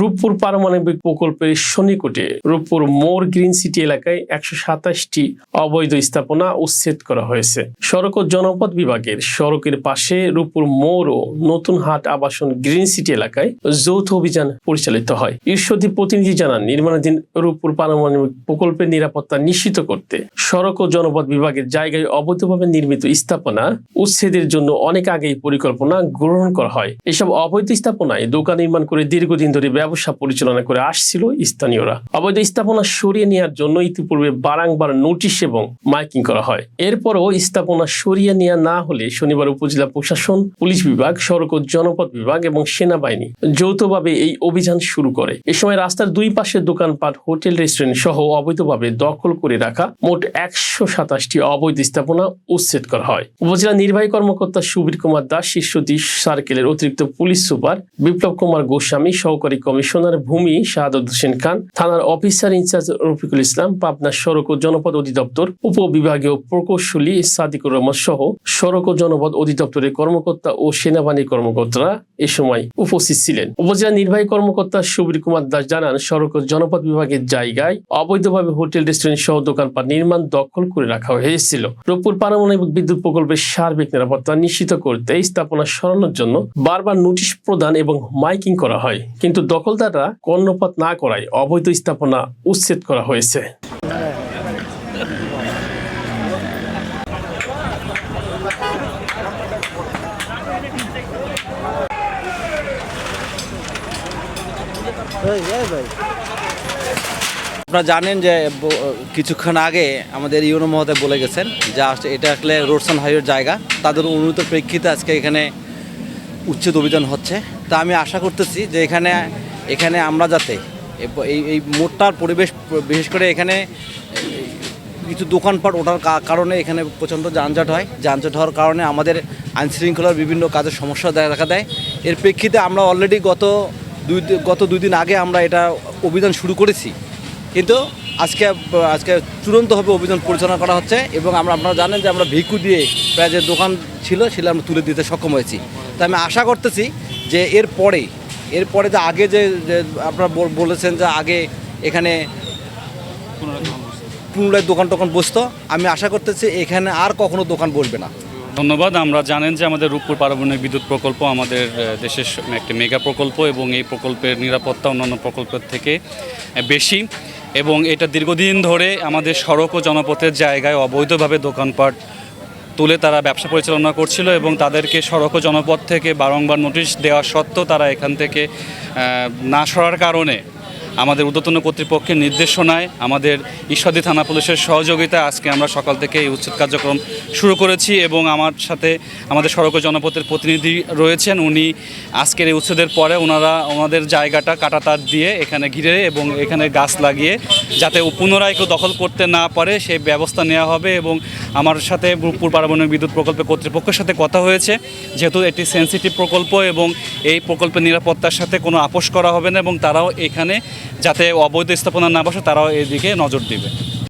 রূপপুর পারমাণবিক প্রকল্পের সন্নিকটে রূপপুর মোর গ্রিন সিটি এলাকায় একশো সাতাশটি অবৈধ স্থাপনা উচ্ছেদ করা হয়েছে। সড়ক ও জনপথ বিভাগের সড়কের পাশে রূপপুর মোর ও নতুন হাট আবাসন গ্রিন সিটি এলাকায় যৌথ অভিযান পরিচালিত হয়। ঈশ্বরদী প্রতিনিধি জানান, নির্মাণাধীন রূপপুর পারমাণবিক প্রকল্পের নিরাপত্তা নিশ্চিত করতে সড়ক ও জনপথ বিভাগের জায়গায় অবৈধভাবে নির্মিত স্থাপনা উচ্ছেদের জন্য অনেক আগেই পরিকল্পনা গ্রহণ করা হয়। এসব অবৈধ স্থাপনায় দোকান নির্মাণ করে দীর্ঘদিন ধরে ব্যবসা পরিচালনা করে আসছিল স্থানীয়রা। অবৈধ স্থাপনা সরিয়ে নেওয়ার জন্য ইতিপূর্বে বারংবার নোটিশ এবং মাইকিং করা হয়। এরপরও স্থাপনা সরিয়ে নেওয়া না হলে শনিবার উপজেলা প্রশাসন, পুলিশ বিভাগ, সড়ক ও জনপথ বিভাগ এবং সেনাবাহিনী যৌথভাবে এই অভিযান শুরু করে। এ সময় রাস্তার দুই পাশে দোকানপাট, হোটেল, রেস্টুরেন্ট সহ অবৈধভাবে দখল করে রাখা মোট একশো সাতাশটি অবৈধ স্থাপনা উচ্ছেদ করা হয়। উপজেলা নির্বাহী কর্মকর্তা সুবীর কুমার দাস শীর্ষদী সার্কেলের অতিরিক্ত পুলিশ সুপার বিপ্লব কুমার গোস্বামী, সহকারী কমিশনার ভূমি শাহাদত হোসেন খান, থানার officer in charge Rafiqul Islam, Pabna সড়ক ও জনপদ অধিদপ্তর, উপবিভাগীয় প্রকৌশলী সাদিকুর রহমান সহ সড়ক ও জনপদ অধিদপ্তরের কর্মকর্তা ও সেনাবাহিনীর কর্মকর্তারা এ সময় উপস্থিত ছিলেন। উপজেলা নির্বাহী কর্মকর্তা সুবীর কুমার দাস জানান, সড়ক ও জনপদ বিভাগের জায়গায় অবৈধভাবে হোটেল, রেস্টুরেন্ট সহ দোকানপাট নির্মাণ দখল করে রাখা হয়েছিল। রূপপুর পারমাণবিক বিদ্যুৎ প্রকল্পের সার্বিক নিরাপত্তা নিশ্চিত করতে স্থাপনা সরানোর জন্য বারবার নোটিশ প্রদান এবং মাইকিং করা হয়। কিন্তু দখলদাররা কর্ণপাত না করায় অবৈধ স্থাপনা উচ্ছেদ করা হয়েছে। আপনারা জানেন যে কিছুক্ষণ আগে আমাদের ইউনো মহোদয় বলে গেছেন যে এটা আসলে রোডসান হাইওয়ের জায়গা। তাদের অনুমত প্রেক্ষিতে আজকে এখানে উচ্ছেদ অভিযান হচ্ছে। তা আমি আশা করতেছি যে, এখানে এখানে আমরা যাতে এই এই মোটটার পরিবেশ, বিশেষ করে এখানে কিছু দোকানপাট ওঠার কারণে এখানে প্রচণ্ড যানজট হয়। যানজট হওয়ার কারণে আমাদের আইনশৃঙ্খলার বিভিন্ন কাজের সমস্যা দেখা দেয়। এর প্রেক্ষিতে আমরা অলরেডি গত দুই গত দুই দিন আগে আমরা এটা অভিযান শুরু করেছি। কিন্তু আজকে আজকে চূড়ান্তভাবে অভিযান পরিচালনা করা হচ্ছে এবং আমরা আপনারা জানেন যে আমরা ভিকু দিয়ে প্রায় যে দোকান ছিল সেটা আমরা তুলে দিতে সক্ষম হয়েছি। তো আমি আশা করতেছি যে এর পরে এরপরে যে আগে যে আপনারা বলেছেন যে আগে এখানে পুনরায় দোকান টোকান বসতো, আমি আশা করতেছি এখানে আর কখনো দোকান বসবে না। ধন্যবাদ, আমরা জানেন যে আমাদের রূপপুর পারমাণবিক বিদ্যুৎ প্রকল্প আমাদের দেশের একটি মেগা প্রকল্প এবং এই প্রকল্পের নিরাপত্তা অন্যান্য প্রকল্পের থেকে বেশি এবং এটা দীর্ঘদিন ধরে আমাদের সড়ক ও জনপথের জায়গায় অবৈধভাবে দোকানপাট তুলে তারা ব্যবসা পরিচালনা করছিল এবং তাদেরকে সড়ক ও জনপথ থেকে বারংবার নোটিশ দেওয়া সত্ত্বেও তারা এখান থেকে না সরার কারণে আমাদের ঊর্ধ্বতন কর্তৃপক্ষের নির্দেশনায় আমাদের ঈশ্বরদী থানা পুলিশের সহযোগিতা আজকে আমরা সকাল থেকে এই উচ্ছেদ কার্যক্রম শুরু করেছি এবং আমার সাথে আমাদের সড়ক জনপথের প্রতিনিধি রয়েছেন। উনি আজকের এই উচ্ছেদের পরে ওনারা ওনাদের জায়গাটা কাটাতার দিয়ে এখানে ঘিরে এবং এখানে গাছ লাগিয়ে যাতে পুনরায় কেউ দখল করতে না পারে সেই ব্যবস্থা নেওয়া হবে এবং আমার সাথে রূপপুর পারমাণবিক বিদ্যুৎ প্রকল্পের কর্তৃপক্ষের সাথে কথা হয়েছে। যেহেতু এটি সেন্সিটিভ প্রকল্প এবং এই প্রকল্পের নিরাপত্তার সাথে কোনো আপোষ করা হবে না এবং তারাও এখানে যাতে অবৈধ স্থাপনা না বসে তারাও এদিকে নজর দিবে।